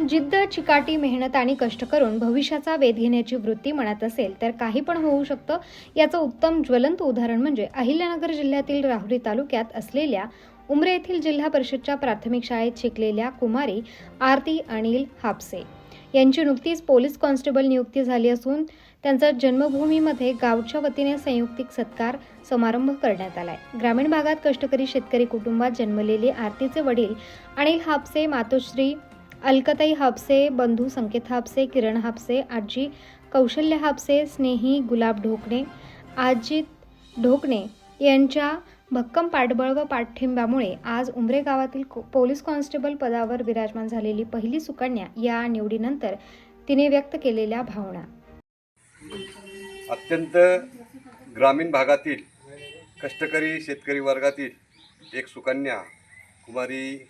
जिद्द चिकाटी मेहनत आणि कष्ट करून भविष्याचा वेध घेण्याची वृत्ती मनात असेल तर काही पण होऊ शकतं. याचं उत्तम ज्वलंत उदाहरण म्हणजे अहिल्यानगर जिल्ह्यातील राहुरी तालुक्यात असलेल्या उमरे येथील जिल्हा परिषदच्या प्राथमिक शाळेत शिकलेल्या कुमारी आरती अनिल हापसे. यांची नुकतीच पोलीस कॉन्स्टेबल नियुक्ती झाली असून त्यांचा जन्मभूमीमध्ये गावच्या वतीने संयुक्तिक सत्कार समारंभ करण्यात आलाय. ग्रामीण भागात कष्टकरी शेतकरी कुटुंबात जन्मलेले आरतीचे वडील अनिल हापसे मातोश्री अलकताई हापसे बंधू संकेत हापसे किरण हापसे आजी कौशल्य हापसे स्नेही गुलाब ढोकणे आजित ढोकणे यांच्या भक्कम पाठबळ व पाठिंब्यामुळे आज उमरे गावातील को- पोलीस कॉन्स्टेबल पदावर विराजमान झालेली पहिली सुकन्या या निवडीनंतर तिने व्यक्त केलेल्या भावना. अत्यंत ग्रामीण भागातील कष्टकरी शेतकरी वर्गातील एक सुकन्या कुमारी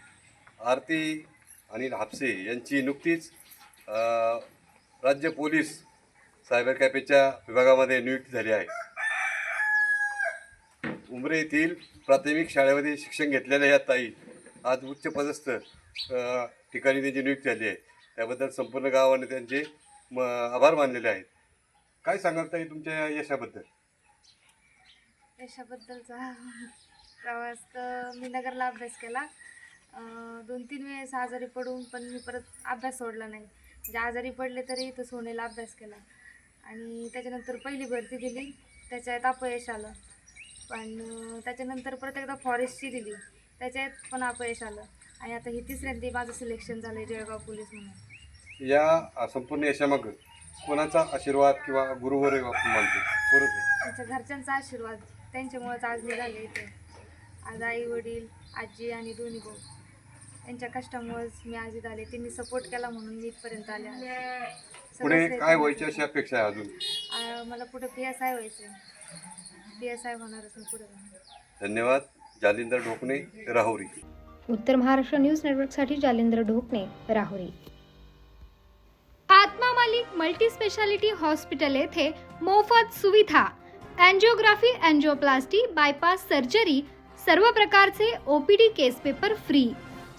आरती अनिल हापसे यांची नुकतीच राज्य पोलीस सायबर कॅफेच्या विभागामध्ये नियुक्ती झाली आहे. उमरे येथील प्राथमिक शाळेमध्ये शिक्षण घेतलेल्या या ताई आज उच्च पदस्थ ठिकाणी त्यांची नियुक्ती झाली आहे. त्याबद्दल संपूर्ण गावाने त्यांचे म आभार मानलेले आहेत. काय सांगाल ताई तुमच्या यशाबद्दल? यशाबद्दलचा प्रवास तर मी नगरला अभ्यास केला. दोन तीन वेळेस आजारी पडून पण मी परत अभ्यास सोडला नाही. म्हणजे आजारी पडले तरी इथं सोनेला अभ्यास केला. आणि त्याच्यानंतर पहिली भरती दिली त्याच्यात अपयश आलं. पण त्याच्यानंतर परत एकदा फॉरेस्टची दिली. त्याच्यात पण अपयश आलं. आणि आता ही तिसऱ्यांदा माझं सिलेक्शन झालं आहे जळगाव पोलीस म्हणून. या संपूर्ण यशामागं कोणाचा आशीर्वाद किंवा गुरुवर मानतो. त्यांच्या घरच्यांचा आशीर्वाद. त्यांच्यामुळेच आज मी झाले इथे. आज आई वडील आजी आणि दोन्ही भाऊ. त्यांच्या कष्टामुळेच मी आज इथं आले. त्यांनी सपोर्ट केला म्हणून मी इथपर्यंत आले. पुढे सगळंच काय. व्हायची अशी अपेक्षा आहे अजून? आ, मला पुढे पी एस आय व्हायचं पी एस आय होणारच मी पुढे जाऊन. धन्यवाद. जालिंदर ढोकणे राहुरी. उत्तर महाराष्ट्र न्यूज नेटवर्कसाठी Jalendra Dhokane Rahuri. Atma Malik multi speciality hospital येथे मोफत सुविधा. अँजिओग्राफी अँजिओप्लास्टी बायपास सर्जरी सर्व प्रकारचे OPD case paper free